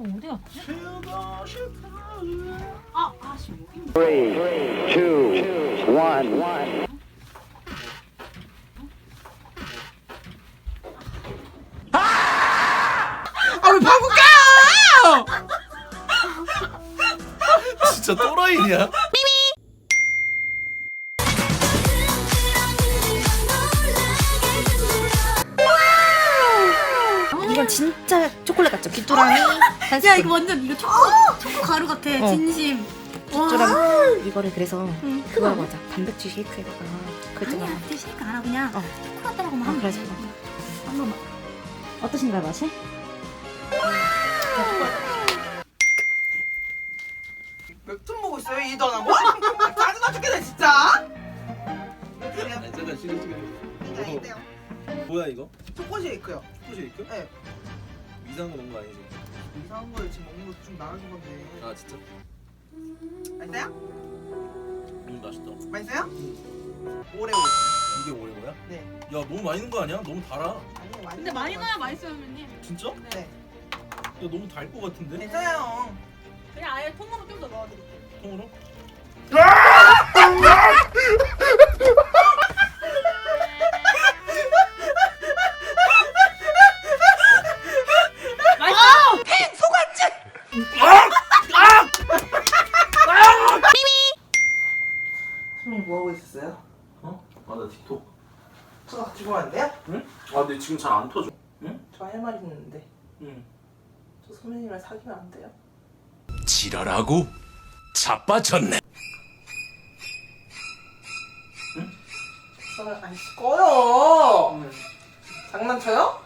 어디 갔지? 아, 아씨 여기. Three, two, one. 아왜 바꿀까요? 진짜 또라이냐? 이건? 귀뚜라미 한 야 스푼. 이거 완전 이거 초코 초코 가루 같아. 어. 진심. 귀뚜라미 이거를 그래서 응, 그거 맞아 단백질 쉐이크에다가 그랬잖아 아니야, 그 쉐이크 알아 그냥 어. 초코 같다라고만 아, 하면 그래서. 돼. 한번 어떠신가요 맛이? 웹툰 보고 있어요 이도 안 하고? 짜증나 죽겠네 진짜. 잠깐 시간 시간. 이게 아닌데요. 뭐야 이거? 초코 쉐이크요. 초코 쉐이크? 네. 이상한 거 먹는 거 아니지? 이상한 거를 지금 먹는 것도 좀 나은 건데. 아 진짜? 맛있어요? 음 맛있다. 맛있어요? 오레오. 이게 오레오야? 네. 야 너무 많이 넣은 거 아니야? 너무 달아. 아니요 많이. 근데 많이 넣어야 맛있어요, 선배님. 진짜? 야 네. 너무 달 거 같은데? 괜찮아요. 그냥 아예 통으로 좀 더 넣어드릴게요. 통으로? 뭐 하고 있었어요? 어? 아 나 틱톡. 저 같이 안 돼요? 응? 아 근데 지금 잘 안 터져. 저할 말 있는데 응. 저 선배님이랑 사귀면 안 돼요? 지랄하고 자빠졌네. 저는 아이씨 꺼요. 장난쳐요?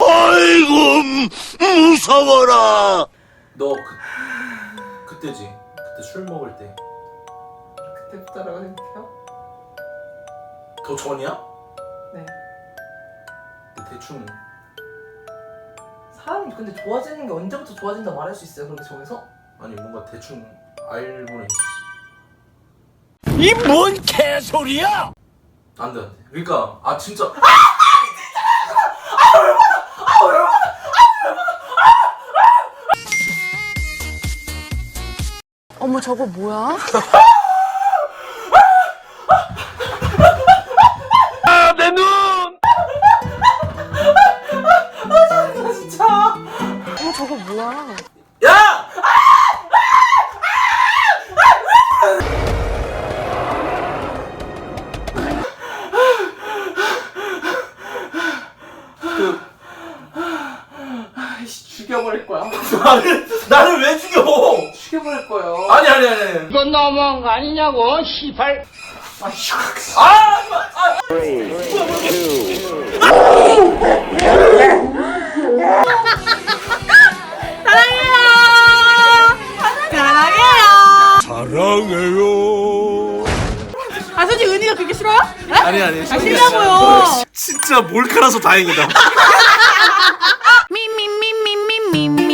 아이고 무서워라. 너 그, 그때지. 그때 술 먹을 때. 그때부터라고 생각해요? 더 전이야? 네. 근데 대충 사람이 근데 좋아지는 게 언제부터 좋아진다 말할 수 있어요? 그렇게 정해서? 아니 뭔가 대충 알고는 있었어. 이 뭔 개소리야? 안돼 안돼. 그러니까 아 진짜 어머 저거 뭐야? 죽여버릴 거야. 나를 나를 왜 죽여? 죽여버릴 거예요. 아니 아니 아니. 이건 너무한 거 아니냐고 시발. 아이씨. 아! 아! Three, two, 사랑해요. 아, 솔직히 은희가 그렇게 싫어요? 아니 아니. 싫냐고요. 진짜 몰카라서 다행이다. me.